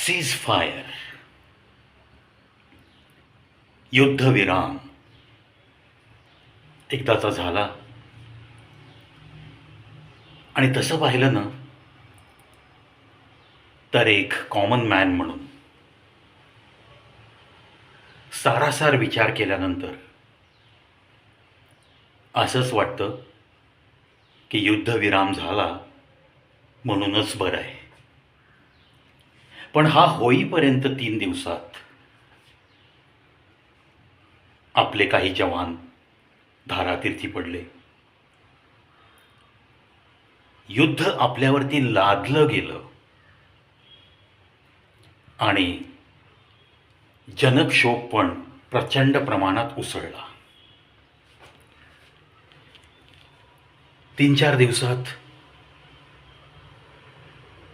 Cease fire युद्धविराम एकदाचा झाला. आणि तसं पाहिलं ना तर एक कॉमन मॅन म्हणून. सारासार विचार केल्यानंतर असंच वाटतं की युद्धविराम झाला म्हणूनच बरं आहे. पण हा होईपर्यंत तीन दिवसात आपले काही जवान धारातीर्थी पडले. युद्ध आपल्यावरती लादलं गेलं. आणि जनक्षोभ पण प्रचंड प्रमाणात उसळला. तीन चार दिवसात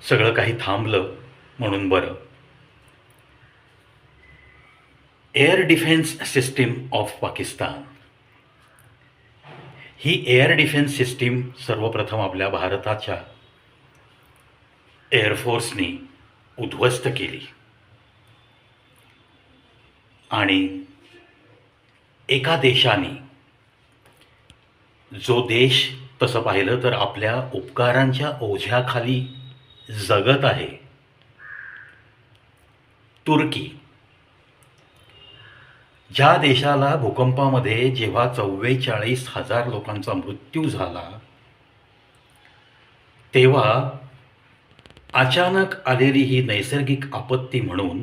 सगळं काही थांबलं. म्हणून बरं. Air defence system of Pakistan he air defence system सर्वप्रथम आपल्या भारताच्या एअरफोर्सनी उद्ध्वस्त केली. आणि एका देशाने जो देश तसं पाहिलं तर आपल्या उपकारांच्या ओझ्याखाली जगत आहे तुर्की. ज्या देशाला भूकंपामध्ये जेव्हा चव्वेचाळीस हजार लोकांचा मृत्यू झाला तेव्हा अचानक आलेली ही नैसर्गिक आपत्ती म्हणून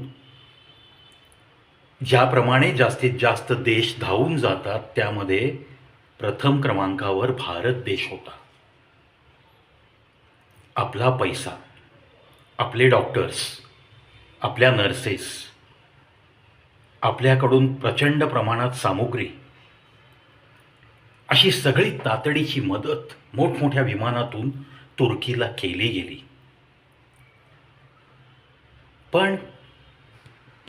ज्याप्रमाणे जास्तीत जास्त देश धावून जातात त्यामध्ये प्रथम क्रमांकावर भारत देश होता. आपला पैसा आपले डॉक्टर्स आपल्या नर्सेस आपल्याकडून प्रचंड प्रमाणात सामुग्री अशी सगळी तातडीची मदत मोठमोठ्या विमानातून तुर्कीला केली गेली. पण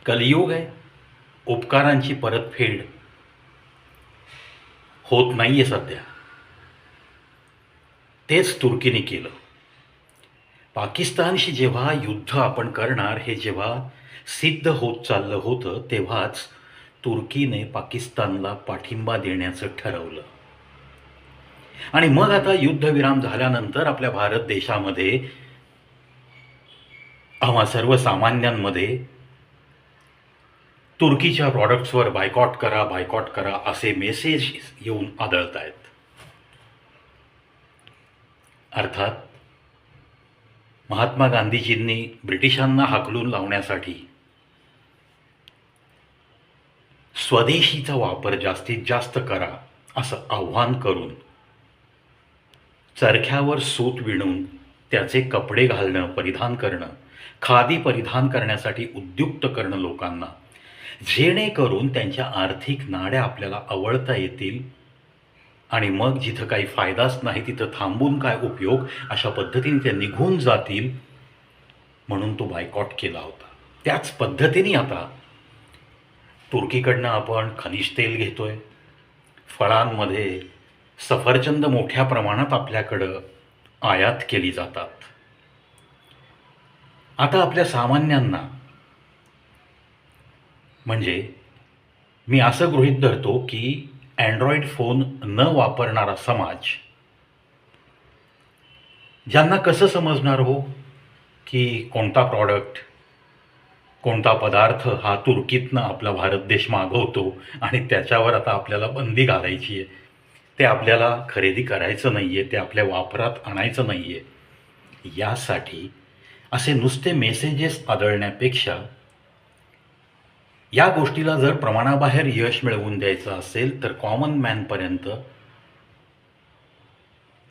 कलियोग आहे उपकारांची परतफेड होत नाही आहे सध्या. तेच तुर्कीने केलं. पाकिस्तानशी जेव्हा युद्ध आपण करणार हे जेव्हा सिद्ध होत चाललं होतं तेव्हाच तुर्कीने पाकिस्तानला पाठिंबा देण्याचं ठरवलं. आणि मग आता युद्धविराम झाल्यानंतर आपल्या भारत देशामध्ये आम्हा सर्वसामान्यांमध्ये तुर्कीच्या प्रॉडक्ट्सवर बायकॉट करा बायकॉट करा असे मेसेज येऊन आदळत आहेत अर्थात महात्मा गांधीजींनी ब्रिटिशांना हाकलून लावण्यासाठी स्वदेशीचा वापर जास्तीत जास्त करा असं आव्हान करून चरख्यावर सूत विणून त्याचे कपडे घालणं परिधान करणं खादी परिधान करण्यासाठी उद्युक्त करणं लोकांना जेणेकरून त्यांच्या आर्थिक नाड्या आपल्याला आवळता येतील आणि मग जिथं काही फायदाच नाही तिथं थांबून काय उपयोग? अशा पद्धतीने ते निघून जातील म्हणून तो बायकॉट केला होता. त्याच पद्धतीने आता तुर्कीकडनं आपण खनिज तेल घेतोय. फळांमध्ये सफरचंद मोठ्या प्रमाणात आपल्याकडं आयात केली जातात. आता आपल्या सामान्यांना म्हणजे मी असं गृहीत धरतो की अँड्रॉइड फोन न वापरणारा समाज ज्यांना कसं समजणार हो की कोणता प्रॉडक्ट कोणता पदार्थ हा तुर्कीतनं आपला भारत देश मागवतो आणि त्याच्यावर आता आपल्याला बंदी घालायची आहे? ते आपल्याला खरेदी करायचं नाही आहे ते आपल्या वापरात आणायचं नाही आहे यासाठी असे नुसते मेसेजेस आदळण्यापेक्षा या गोष्टीला जर प्रमाणाबाहेर यश मिळवून द्यायचं असेल तर कॉमन मॅनपर्यंत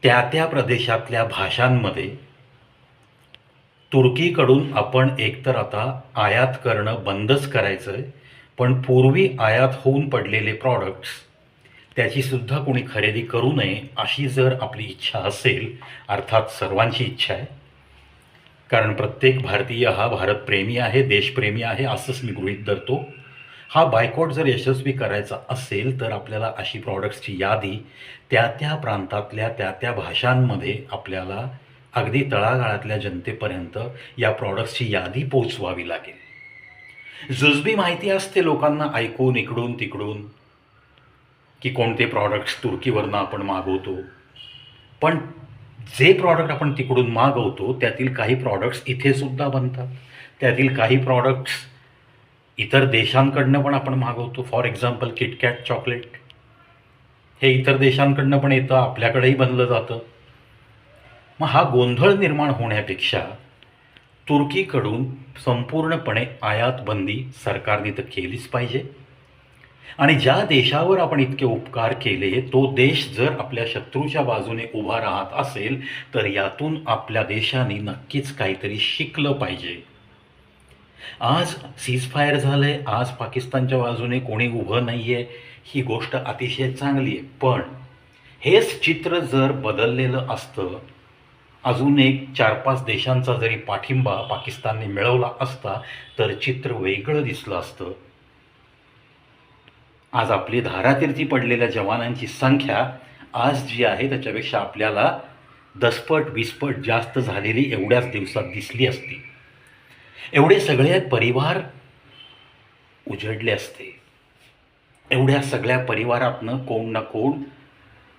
त्या त्या प्रदेशातल्या भाषांमध्ये तुर्कीकडून आपण एकतर आता आयात करणं बंदच करायचं आहे पण पूर्वी आयात होऊन पडलेले प्रॉडक्ट्स त्याची सुद्धा कोणी खरेदी करू नये अशी जर आपली इच्छा असेल अर्थात सर्वांची इच्छा आहे कारण प्रत्येक भारतीय हा भारतप्रेमी आहे देशप्रेमी आहे असंच मी गृहीत धरतो. हा बायकॉट जर यशस्वी करायचा असेल तर आपल्याला अशी प्रॉडक्ट्सची यादी त्या त्या प्रांतातल्या त्या त्या भाषांमध्ये आपल्याला अगदी तळागाळातल्या जनतेपर्यंत या प्रॉडक्ट्सची यादी पोचवावी लागेल. जुजबी माहिती असते लोकांना ऐकून इकडून तिकडून की कोणते प्रॉडक्ट्स तुर्कीवरनं आपण मागवतो. पण जे प्रॉडक्ट आपण तिकडून मागवतो त्यातील काही प्रॉडक्ट्स इथे सुद्धा बनतात. त्यातील काही प्रॉडक्ट्स इतर देशांकडनं पण आपण मागवतो. फॉर एक्झाम्पल किटकॅट चॉकलेट हे इतर देशांकडनं पण येतं आपल्याकडेही बनलं जातं. मग हा गोंधळ निर्माण होण्यापेक्षा तुर्कीकडून संपूर्णपणे आयात बंदी सरकारने तर केलीच पाहिजे. आणि ज्या देशावर आपण इतके उपकार केले तो देश जर आपल्या शत्रूच्या बाजूने उभा राहत असेल तर यातून आपल्या देशाने नक्कीच काहीतरी शिकलं पाहिजे. आज सीजफायर झालं आहे आज पाकिस्तानच्या बाजूने कोणी उभं नाही आहे ही गोष्ट अतिशय चांगली आहे. पण हेच चित्र जर बदललेलं असतं अजून एक चार पाच देशांचा जरी पाठिंबा पाकिस्तानने मिळवला असता तर चित्र वेगळं दिसलं असतं. आज आपली धारातीर्थी पडलेल्या जवानांची संख्या आज जी आहे त्याच्यापेक्षा आपल्याला दसपट वीसपट जास्त झालेली एवढ्याच दिवसात दिसली असती. एवढे सगळे परिवार उजडले असते. एवढ्या सगळ्या परिवारातनं कोण ना कोण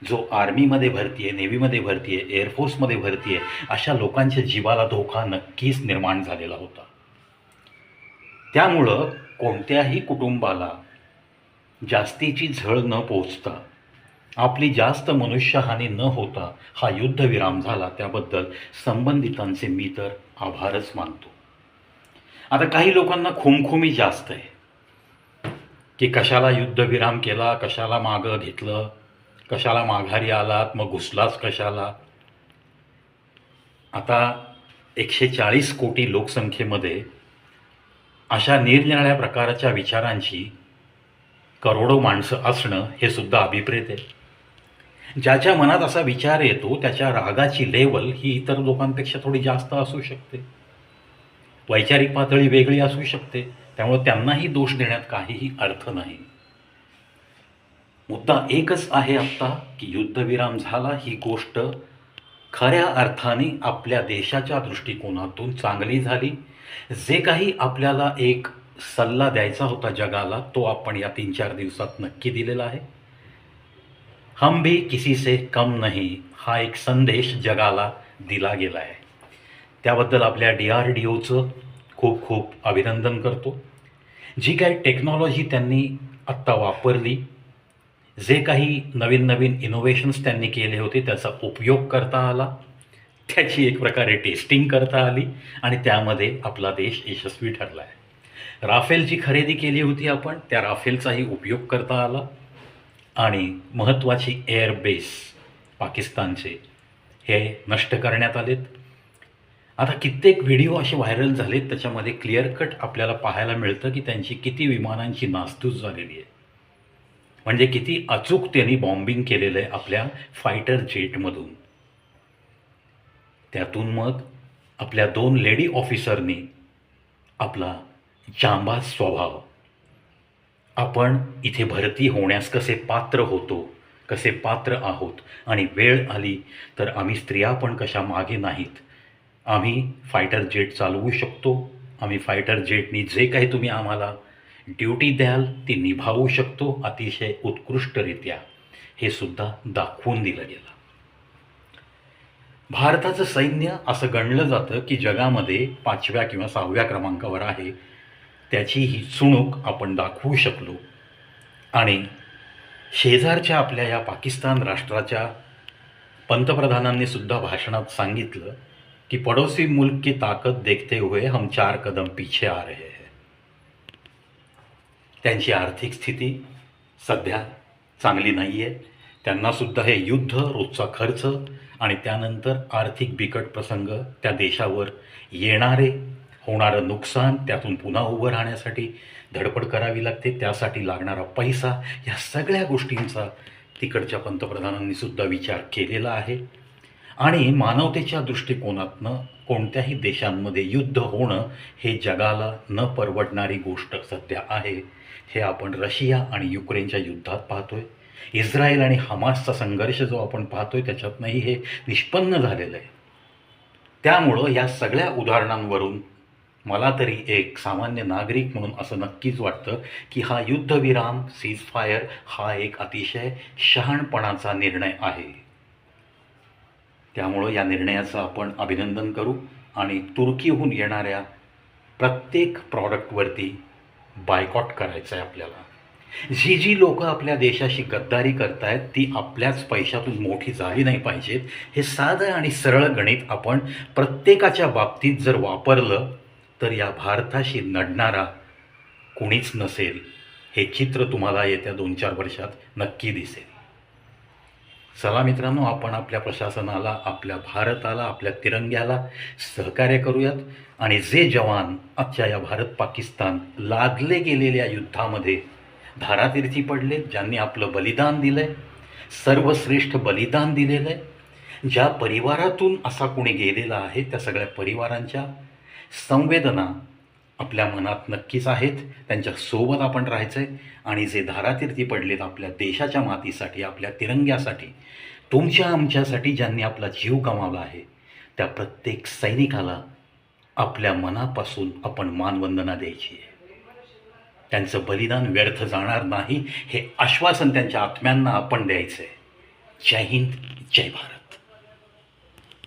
जो आर्मीमध्ये भरती आहे नेव्हीमध्ये भरती आहे एअरफोर्समध्ये भरती आहे अशा लोकांच्या जीवाला धोका नक्कीच निर्माण झालेला होता. त्यामुळं कोणत्याही कुटुंबाला जास्तीची झळ न पोचता आपली जास्त मनुष्यहानी न होता हा युद्धविराम झाला त्याबद्दल संबंधितांचे मी तर आभारच मानतो. आता काही लोकांना खुमखुमी जास्त आहे. की कशाला युद्धविराम केला कशाला मागं घेतलं कशाला माघारी आलात मग घुसलाच कशाला? आता एकशे चाळीस कोटी लोकसंख्येमध्ये अशा निरनिराळ्या प्रकारच्या विचारांची करोडो माणसं असणं हे सुद्धा अभिप्रेत आहे. ज्याच्या मनात असा विचार येतो त्याच्या रागाची लेवल ही इतर लोकांपेक्षा थोडी जास्त असू शकते. वैचारिक पातळी वेगळी असू शकते त्यामुळे त्यांनाही दोष देण्यात काहीही अर्थ नाही. मुद्दा एकच आहे आत्ता की युद्धविराम झाला ही गोष्ट खऱ्या अर्थाने आपल्या देशाच्या दृष्टिकोनातून चांगली झाली. जे काही आपल्याला एक सल्ला द्यायचा होता जगाला तो आपण या तीन चार दिवसात नक्की दिलेला आहे. हम भी किसी से कम नाही हा एक संदेश जगाला दिला गेला आहे. त्याबद्दल आपल्या डी आर डी ओचं खूप खूप अभिनंदन करतो. जी काही टेक्नॉलॉजी त्यांनी आत्ता वापरली जे काही नवीन नवीन इनोव्हेशन्स त्यांनी केले होते त्याचा उपयोग करता आला त्याची एक प्रकारे टेस्टिंग करता आली आणि त्यामध्ये आपला देश यशस्वी ठरला आहे. राफेलची खरेदी केली होती आपण त्या राफेलचाही उपयोग करता आला. आणि महत्त्वाची एअरबेस पाकिस्तानचे हे नष्ट करण्यात आलेत. आता कित्येक व्हिडिओ असे व्हायरल झालेत त्याच्यामध्ये क्लिअर कट आपल्याला पाहायला मिळतं की त्यांची किती विमानांची नासधूस झालेली आहे. म्हणजे किती अचूक त्यांनी बॉम्बिंग केलेलं आहे आपल्या फायटर जेटमधून त्यातून मग आपल्या दोन लेडी ऑफिसरनी आपला जांबाज स्वभाव. आपण इथे भरती होण्यास कसे पात्र होतो कसे पात्र आहोत आणि वेळ आली तर आम्ही स्त्रिया पण कशा मागे नाहीत? आम्ही फायटर जेट चालवू शकतो आम्ही फायटर जेटनी जे काही तुम्ही आम्हाला ड्युटी द्याल ती निभावू शकतो अतिशय उत्कृष्टरित्या. हे सुद्धा दाखवून दिलं गेलं. भारताचं सैन्य असं गणलं जातं की जगामध्ये पाचव्या किंवा सहाव्या क्रमांकावर आहे. त्याची ही चुणूक आपण दाखवू शकलो. आणि शेजारच्या आपल्या या पाकिस्तान राष्ट्राच्या पंतप्रधानांनी सुद्धा भाषणात सांगितलं कि पड़ोसी मुल्क की ताकद देखते हुए हम चार कदम पीछे आ रहे हैं. त्यांची आर्थिक स्थिती सध्या चांगली नाही आहे त्यांनासुद्धा हे युद्ध रोजचा खर्च आणि त्यानंतर आर्थिक बिकट प्रसंग त्या देशावर येणारे होणारं नुकसान त्यातून पुन्हा उभं राहण्यासाठी धडपड करावी लागते. त्यासाठी लागणारा पैसा या सगळ्या गोष्टींचा तिकडच्या पंतप्रधानांनी सुद्धा विचार केलेला आहे. आणि मानवतेच्या दृष्टिकोनातनं कोणत्याही देशांमध्ये युद्ध होणं हे जगाला न परवडणारी गोष्ट सध्या आहे हे आपण रशिया आणि युक्रेनच्या युद्धात पाहतोय. इस्रायल आणि हमासचा संघर्ष जो आपण पाहतोय त्याच्यातनंही हे निष्पन्न झालेलं आहे. त्यामुळं या सगळ्या उदाहरणांवरून मला तरी एक सामान्य नागरिक म्हणून असं नक्कीच वाटतं की हा युद्धविराम सीजफायर हा एक अतिशय शहाणपणाचा निर्णय आहे. त्यामुळं या निर्णयाचं आपण अभिनंदन करू आणि तुर्कीहून येणाऱ्या प्रत्येक प्रॉडक्टवरती बायकॉट करायचं आहे आपल्याला. जी जी लोक आपल्या देशाशी गद्दारी करतायत ती आपल्याच पैशातून मोठी झाली नाही पाहिजेत. हे साधं आणि सरळ गणित आपण प्रत्येकाच्या बाबतीत जर वापरलं तर या भारताशी नडणारा कुणीच नसेल हे चित्र तुम्हाला येत्या दोन चार वर्षात नक्की दिसेल. चला मित्रांनो आपण आपल्या प्रशासनाला आपल्या भारताला आपल्या तिरंग्याला सहकार्य करूयात. आणि जे जवान आजच्या या भारत पाकिस्तान लादले गेलेल्या युद्धामध्ये धारातीर्थी पडले ज्यांनी आपलं बलिदान दिलं आहे सर्वश्रेष्ठ बलिदान दिलेलं आहे ज्या परिवारातून असा कोणी गेलेला आहे त्या सगळ्या परिवारांच्या संवेदना आपल्या मनात नक्कीच आहेत. त्यांच्यासोबत आपण राहायचं आहे आणि जे धारातीर्थी पडलेत आपल्या देशाच्या मातीसाठी आपल्या तिरंग्यासाठी तुमच्या आमच्यासाठी ज्यांनी आपला जीव गमावला आहे त्या प्रत्येक सैनिकाला आपल्या मनापासून आपण मानवंदना द्यायची आहे. त्यांचं बलिदान व्यर्थ जाणार नाही हे आश्वासन त्यांच्या आत्म्यांना आपण द्यायचं आहे जय हिंद जय भारत.